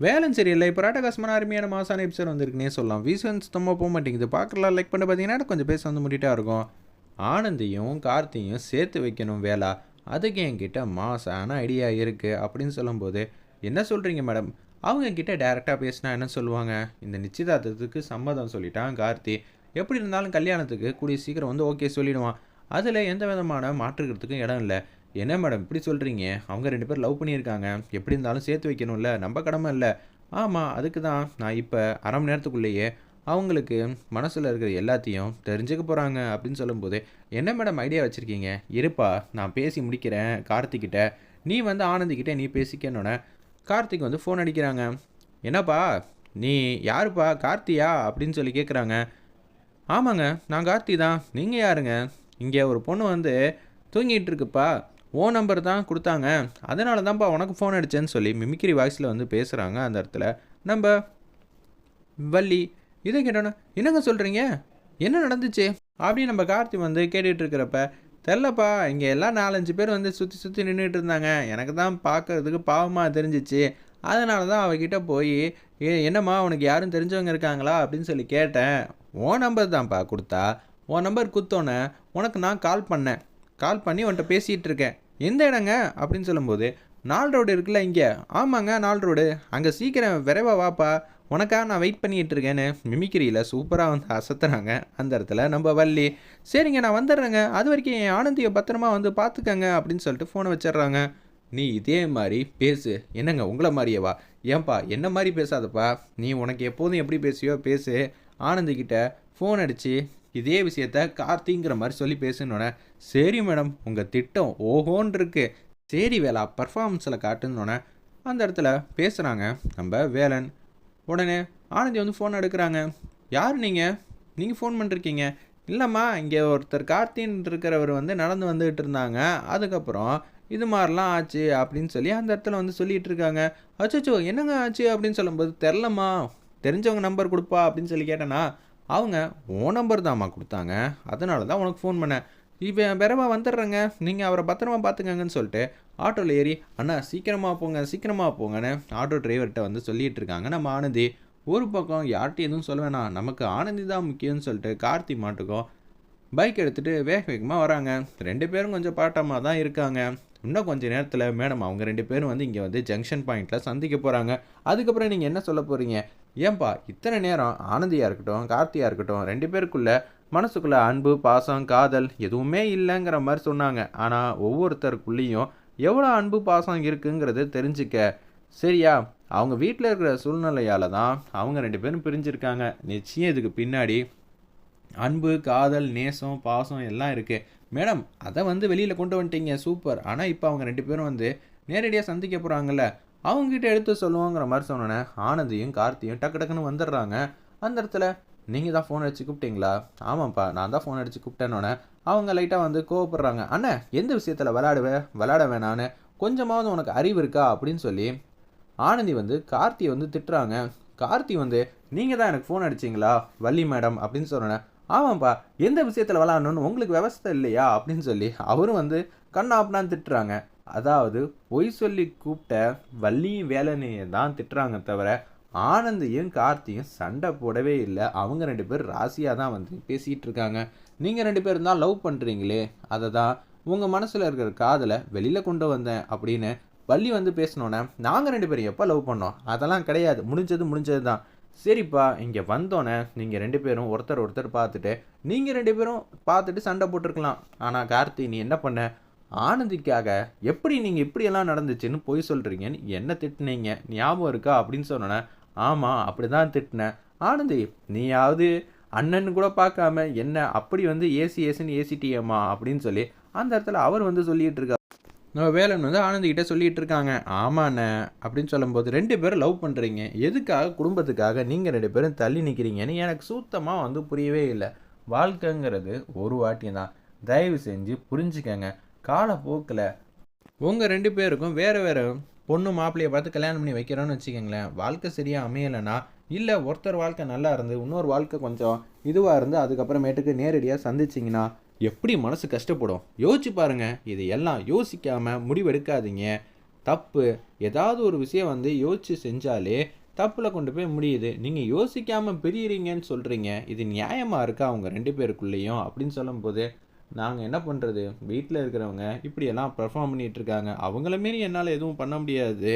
வேலையும் சரியில்லை இப்போ ராட்டகாசமான அருமையான மாசான எபிசோட் வந்திருக்குன்னே சொல்லலாம். வீசன் சுத்தமாக போக மாட்டேங்குது. பார்க்கலாம் லைக் பண்ண பார்த்தீங்கன்னா கொஞ்சம் பேச வந்து முடிட்டா இருக்கும். ஆனந்தியும் கார்த்தியும் சேர்த்து வைக்கணும் வேலை. அதுக்கு என்கிட்ட மாசான ஐடியா இருக்குது அப்படின்னு சொல்லும்போது என்ன சொல்கிறீங்க மேடம் அவங்க கிட்ட டேரெக்டாக பேசினா என்ன சொல்லுவாங்க? இந்த நிச்சயதார்த்தத்துக்கு சம்மதம் சொல்லிட்டான் கார்த்தி. எப்படி இருந்தாலும் கல்யாணத்துக்கு கூடிய சீக்கிரம் வந்து ஓகே சொல்லிடுவான். அதில் எந்த விதமான மாற்றுக்கிறதுக்கும் இடம் இல்லை. என்ன மேடம் இப்படி சொல்கிறீங்க அவங்க ரெண்டு பேரும் லவ் பண்ணியிருக்காங்க. எப்படி இருந்தாலும் சேர்த்து வைக்கணும்ல? நம்ம கடமை இல்லை. ஆமாம் அதுக்கு தான் நான் இப்போ அரை மணி நேரத்துக்குள்ளேயே அவங்களுக்கு மனசில் இருக்கிற எல்லாத்தையும் தெரிஞ்சுக்க போகிறாங்க அப்படின்னு சொல்லும்போது என்ன மேடம் ஐடியா வச்சுருக்கீங்க? இருப்பா நான் பேசி முடிக்கிறேன் கார்த்திக்கிட்ட நீ வந்து ஆனந்திக்கிட்ட நீ பேசிக்கணுன்னே கார்த்திக் வந்து ஃபோன் அடிக்கிறாங்க. என்னப்பா நீ யாருப்பா? கார்த்தியா? அப்படின்னு சொல்லி கேட்குறாங்க ஆமாங்க நான் கார்த்தி தான். நீங்கள் யாருங்க? இங்கே ஒரு பொண்ணு வந்து தூங்கிட்டு இருக்குப்பா. ஓ நம்பர் தான் கொடுத்தாங்க. அதனால தான்ப்பா உனக்கு ஃபோன் அடிச்சேன்னு சொல்லி மிமிக்ரி வாய்ஸில் வந்து பேசுகிறாங்க அந்த இடத்துல. நம்ம வள்ளி இதை கேட்டோன்னே என்னங்க சொல்கிறீங்க என்ன நடந்துச்சு? அப்படி நம்ம கார்த்தி வந்து கேட்டுட்டு இருக்கிறப்ப தெரிலப்பா இங்கே எல்லாம் நாலஞ்சு பேர் வந்து சுற்றி சுற்றி நின்றுட்டு இருந்தாங்க. எனக்கு தான் பார்க்கறதுக்கு பாவமாக தெரிஞ்சிச்சு. அதனால தான் அவகிட்ட போய் ஏ என்னம்மா உனக்கு யாரும் தெரிஞ்சவங்க இருக்காங்களா? அப்படின்னு சொல்லி கேட்டேன். உன் நம்பர் தான்ப்பா கொடுத்தா. உன் நம்பர் குத்தோன்னே உனக்கு நான் கால் பண்ணேன். கால் பண்ணி உன்கிட்ட பேசிகிட்டு இருக்கேன். எந்த இடங்க? அப்படின்னு சொல்லும்போது நால் ரோடு இருக்குல்ல இங்கே. ஆமாங்க நால் ரோடு அங்கே சீக்கிரம் விரைவா வாப்பா. உனக்காக நான் வெயிட் பண்ணிட்டு இருக்கேன்னு மிமிக்கிரியில் சூப்பராக வந்து அசத்துறாங்க அந்த இடத்துல நம்ம வள்ளி. சரிங்க நான் வந்துடுறேங்க. அது வரைக்கும் என் ஆனந்தியை பத்திரமா வந்து பார்த்துக்கங்க அப்படின்னு சொல்லிட்டு ஃபோனை வச்சிடுறாங்க. நீ இதே மாதிரி பேசு. என்னங்க உங்களை மாதிரியேவா ஏன்பா என்ன மாதிரி பேசாதப்பா? நீ உனக்கு எப்போதும் எப்படி பேசியோ பேசு. ஆனந்திக்கிட்ட ஃபோன் அடித்து இதே விஷயத்த கார்த்திங்கிற மாதிரி சொல்லி பேசணுன்னே சரி மேடம் உங்கள் திட்டம் ஓஹோன்னு இருக்கு சரி வேலா பர்ஃபார்மன்ஸில் காட்டுன்னொன்னே அந்த இடத்துல பேசுகிறாங்க நம்ம வேலன். உடனே ஆனந்தி வந்து ஃபோன் எடுக்கிறாங்க. யார் நீங்கள் நீங்கள் ஃபோன் பண்ணிருக்கீங்க. இல்லைம்மா இங்கே ஒருத்தர் கார்த்தின்னு இருக்கிறவர் வந்து நடந்து வந்துகிட்டு இருந்தாங்க. அதுக்கப்புறம் இது மாதிரிலாம் ஆச்சு அப்படின்னு சொல்லி அந்த இடத்துல வந்து சொல்லிட்டு இருக்காங்க. அச்சோ என்னங்க ஆச்சு? அப்படின்னு சொல்லும்போது தெரிலம்மா. தெரிஞ்சவங்க நம்பர் கொடுப்பா அப்படின்னு சொல்லி கேட்டேன்னா அவங்க ஓ நம்பர் தான்மா கொடுத்தாங்க. அதனால தான் உனக்கு ஃபோன் பண்ணேன். இப்போ விரைவா வந்துடுறேங்க. நீங்கள் அவரை பத்திரமா பார்த்துக்கங்கன்னு சொல்லிட்டு ஆட்டோவில் ஏறி அண்ணா சீக்கிரமாக போங்க சீக்கிரமாக போங்கன்னு ஆட்டோ டிரைவர்கிட்ட வந்து சொல்லிட்டு இருக்காங்க. நம்ம ஆனந்தி ஒரு பக்கம் யார்கிட்டையும் எதுவும் சொல்ல வேணாம். நமக்கு ஆனந்தி தான் முக்கியம்னு சொல்லிட்டு கார்த்தி மாட்டுக்கும் பைக் எடுத்துகிட்டு வேக வேகமாக வராங்க. ரெண்டு பேரும் கொஞ்சம் பாட்டமாக தான் இருக்காங்க. இன்னும் கொஞ்சம் நேரத்தில் மேடம் அவங்க ரெண்டு பேரும் வந்து இங்கே வந்து ஜங்ஷன் பாயிண்டில் சந்திக்க போகிறாங்க அதுக்கப்புறம் நீங்கள் என்ன சொல்ல போகிறீங்க ஏன்பா இத்தனை நேரம் ஆனந்தியாக இருக்கட்டும் கார்த்தியாக இருக்கட்டும் ரெண்டு பேருக்குள்ள மனசுக்குள்ள அன்பு பாசம் காதல் எதுவுமே இல்லைங்கிற மாதிரி சொன்னாங்க. ஆனால் ஒவ்வொருத்தருக்குள்ளேயும் எவ்வளோ அன்பு பாசம் இருக்குங்கிறது தெரிஞ்சுக்க. சரியா அவங்க வீட்டில் இருக்கிற சூழ்நிலையால் தான் அவங்க ரெண்டு பேரும் பிரிஞ்சிருக்காங்க. நிச்சயம் இதுக்கு பின்னாடி அன்பு காதல் நேசம் பாசம் எல்லாம் இருக்குது மேடம் அதை வந்து வெளியில் கொண்டு வந்துட்டீங்க சூப்பர். ஆனால் இப்போ அவங்க ரெண்டு பேரும் வந்து நேரடியாக சந்திக்க போகிறாங்கல்ல அவங்ககிட்ட எடுத்து சொல்லுவோங்கிற மாதிரி சொன்னோன்னே ஆனந்தியும் கார்த்தியும் டக்கு டக்குன்னு வந்துடுறாங்க. அந்த இடத்துல நீங்கள் தான் ஃபோன் அடித்து கூப்பிட்டீங்களா? ஆமாம்ப்பா நான் தான் ஃபோன் அடித்து கூப்பிட்டேன்னொன்னே அவங்க லைட்டாக வந்து கோவப்படுறாங்க. அண்ணே எந்த விஷயத்தில் விளாடுவேன் விளாட வேணான்னு. கொஞ்சமாவது உனக்கு அறிவு இருக்கா? அப்படின்னு சொல்லி ஆனந்தி வந்து கார்த்தியை வந்து திட்டுறாங்க. கார்த்தி வந்து நீங்கள் தான் எனக்கு ஃபோன் அடிச்சிங்களா? வள்ளி மேடம் அப்படின்னு சொன்னேன் ஆமாம்ப்பா எந்த விஷயத்தில் விளாடணும்னு உங்களுக்கு விவசாய இல்லையா? அப்படின்னு சொல்லி அவரும் வந்து கண்ணாப்னான்னு திட்டுறாங்க. அதாவது பொய் சொல்லி கூப்பிட்ட வள்ளியும் வேலனையும் தான் திட்டுறாங்க தவிர ஆனந்தையும் கார்த்தியும் சண்டை போடவே இல்லை. அவங்க ரெண்டு பேர் ராசியாக தான் வந்து பேசிகிட்டு இருக்காங்க. நீங்கள் ரெண்டு பேரும் தான் லவ் பண்ணுறீங்களே அதை தான் உங்கள் மனசில் இருக்கிற காதலை வெளியில் கொண்டு வந்தேன் அப்படின்னு வள்ளி வந்து பேசினோன்னே நாங்கள் ரெண்டு பேரும் எப்போ லவ் பண்ணோம்? அதெல்லாம் கிடையாது. முடிஞ்சது முடிஞ்சது தான். சரிப்பா இங்கே வந்தோன்னே நீங்கள் ரெண்டு பேரும் ஒருத்தர் ஒருத்தர் பார்த்துட்டு நீங்கள் ரெண்டு பேரும் பார்த்துட்டு சண்டை போட்டிருக்கலாம். ஆனால் கார்த்தி நீ என்ன பண்ண? ஆனந்திக்காக எப்படி நீங்கள் இப்படியெல்லாம் நடந்துச்சுன்னு பொய் சொல்கிறீங்கன்னு என்ன திட்டுனீங்க? ஞாபகம் இருக்கா? அப்படின்னு சொன்னேன் ஆமாம் அப்படி தான் திட்டினேன். ஆனந்தி நீயாவது அண்ணன் கூட பார்க்காம என்ன அப்படி வந்து ஏசி ஏசின்னு ஏசிட்டியம்மா? அப்படின்னு சொல்லி அந்த இடத்துல அவர் வந்து சொல்லிட்டு இருக்கார். நம்ம வேலன் வந்து ஆனந்திக்கிட்ட சொல்லிட்டு இருக்காங்க. ஆமாண்ணே அப்படின்னு சொல்லும்போது ரெண்டு பேரும் லவ் பண்ணுறீங்க எதுக்காக? குடும்பத்துக்காக நீங்கள் ரெண்டு பேரும் தள்ளி நிற்கிறீங்கன்னு எனக்கு சுத்தமாக வந்து புரியவே இல்லை. வாழ்க்கைங்கிறது ஒரு வாட்டி தான் தயவு செஞ்சு புரிஞ்சுக்கங்க. காலப்போக்கில் உங்கள் ரெண்டு பேருக்கும் வேறு வேறு பொண்ணு மாப்பிள்ளையை பார்த்து கல்யாணம் பண்ணி வைக்கிறோன்னு வச்சுக்கோங்களேன். வாழ்க்கை சரியாக அமையலைன்னா இல்லை ஒருத்தர் வாழ்க்கை நல்லா இருந்து இன்னொரு வாழ்க்கை கொஞ்சம் இதுவாக இருந்து அதுக்கப்புறமேட்டுக்கு நேரடியாக சந்திச்சிங்கன்னா எப்படி மனசு கஷ்டப்படும்? யோசிச்சு பாருங்கள் இது எல்லாம் யோசிக்காமல் முடிவெடுக்காதீங்க. தப்பு ஏதாவது ஒரு விஷயம் வந்து யோசித்து செஞ்சாலே தப்பில் கொண்டு போய் முடியுது. நீங்கள் யோசிக்காமல் பிரியிறீங்கன்னு சொல்கிறீங்க இது நியாயமாக இருக்கா அவங்க ரெண்டு பேருக்குள்ளேயும் அப்படின்னு சொல்லும்போது நாங்கள் என்ன பண்ணுறது வீட்டில் இருக்கிறவங்க இப்படியெல்லாம் பர்ஃபார்ம் பண்ணிகிட்ருக்காங்க அவங்கள மாரி என்னால் எதுவும் பண்ண முடியாது.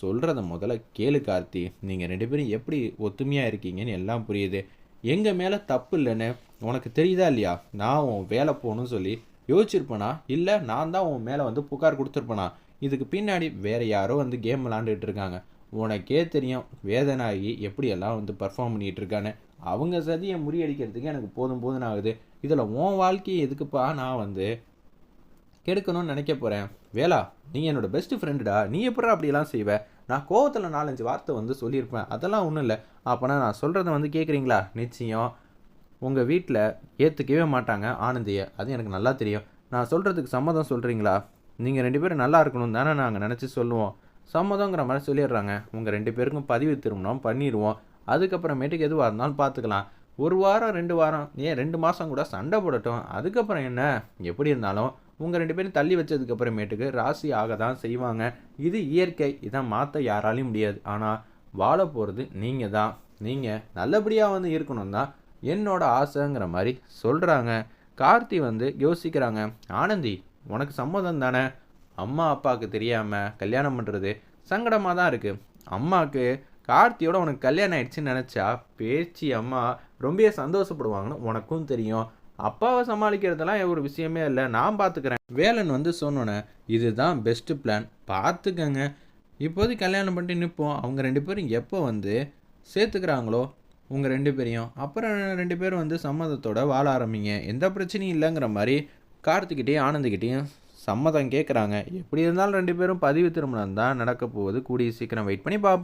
சொல்கிறத முதல்ல கேளு கார்த்தி. நீங்கள் ரெண்டு பேரும் எப்படி ஒத்துமையாக இருக்கீங்கன்னு எல்லாம் புரியுது. எங்கள் மேலே தப்பு இல்லைன்னு உனக்கு தெரியுதா இல்லையா? நான் உன் வேலை போகணும்னு சொல்லி யோசிச்சிருப்பேனா? இல்லை நான் தான் உன் மேலே வந்து புகார் கொடுத்துருப்பேனா? இதுக்கு பின்னாடி வேறு யாரோ வந்து கேம் விளாண்டுட்டு இருக்காங்க. உனக்கே தெரியும் வேதனாகி எப்படியெல்லாம் வந்து பர்ஃபார்ம் பண்ணிகிட்டு இருக்கான்னு. அவங்க சதியை முறியடிக்கிறதுக்கு எனக்கு போதும் போதும் ஆகுது. இதில் உன் வாழ்க்கையை எதுக்குப்பா நான் வந்து கெடுக்கணும்னு நினைக்க போகிறேன் வேலா நீ என்னோட பெஸ்ட் ஃப்ரெண்டுடா நீ எப்படா அப்படிலாம் செய்வ? நான் கோவத்தில் நாலஞ்சு வார்த்தை வந்து சொல்லியிருப்பேன். அதெல்லாம் ஒன்றும் இல்லை. அப்போனா நான் சொல்கிறத வந்து கேட்குறீங்களா நிச்சயம். உங்கள் வீட்டில் ஏற்றுக்கவே மாட்டாங்க ஆனந்தியை. அது எனக்கு நல்லா தெரியும். நான் சொல்கிறதுக்கு சம்மதம் சொல்கிறீங்களா நீங்கள் ரெண்டு பேரும் நல்லா இருக்கணும் தானே நாங்கள் நினச்சி சொல்லுவோம். சம்மதங்கிற மாதிரி சொல்லிடுறாங்க. உங்கள் ரெண்டு பேருக்கும் பதிவு திருமணம் பண்ணிடுவோம். அதுக்கப்புறமேட்டுக்கு எதுவாக இருந்தாலும் பார்த்துக்கலாம் ஒரு வாரம் ரெண்டு வாரம் ஏன் ரெண்டு மாதம் கூட சண்டை போடட்டும். அதுக்கப்புறம் என்ன? எப்படி இருந்தாலும் உங்கள் ரெண்டு பேரும் தள்ளி வச்சதுக்கப்புறமேட்டுக்கு ராசி ஆக தான் செய்வாங்க. இது இயற்கை இதை மாற்ற யாராலையும் முடியாது. ஆனால் வாழ போகிறது நீங்கள் தான் நீங்கள் நல்லபடியாக வந்து இருக்கணும் தான் என்னோட ஆசைங்கிற மாதிரி சொல்கிறாங்க கார்த்தி வந்து யோசிக்கிறாங்க ஆனந்தி உனக்கு சம்மதம் தானே? அம்மா அப்பாவுக்கு தெரியாமல் கல்யாணம் பண்ணுறது சங்கடமாக தான் இருக்குது அம்மாவுக்கு கார்த்தியோட உனக்கு கல்யாணம் ஆயிடுச்சுன்னு நினச்சா பேச்சு அம்மா ரொம்ப சந்தோஷப்படுவாங்கன்னு உனக்கும் தெரியும். அப்பாவை சமாளிக்கிறதெல்லாம் ஒரு விஷயமே இல்லை. நான் பார்த்துக்கிறேன் வேலன் வந்து சொன்னோன்னே இதுதான் பெஸ்ட்டு பிளான் பார்த்துக்கங்க இப்போதைக்கு கல்யாணம் பண்ணிட்டு நிற்போம் அவங்க ரெண்டு பேரும் எப்போ வந்து சேர்த்துக்கிறாங்களோ உங்கள் ரெண்டு பேரையும். அப்புறம் ரெண்டு பேரும் வந்து சம்மதத்தோட வாழ ஆரம்பிங்க. எந்த பிரச்சனையும் இல்லைங்கிற மாதிரி கார்த்திகிட்டையும் ஆனந்துக்கிட்டேயும் சம்மதம் கேட்குறாங்க எப்படி இருந்தாலும் ரெண்டு பேரும் பதிவு திருமணம் தான் நடக்க போகுது. கூடிய சீக்கிரம் வெயிட் பண்ணி பார்ப்போம்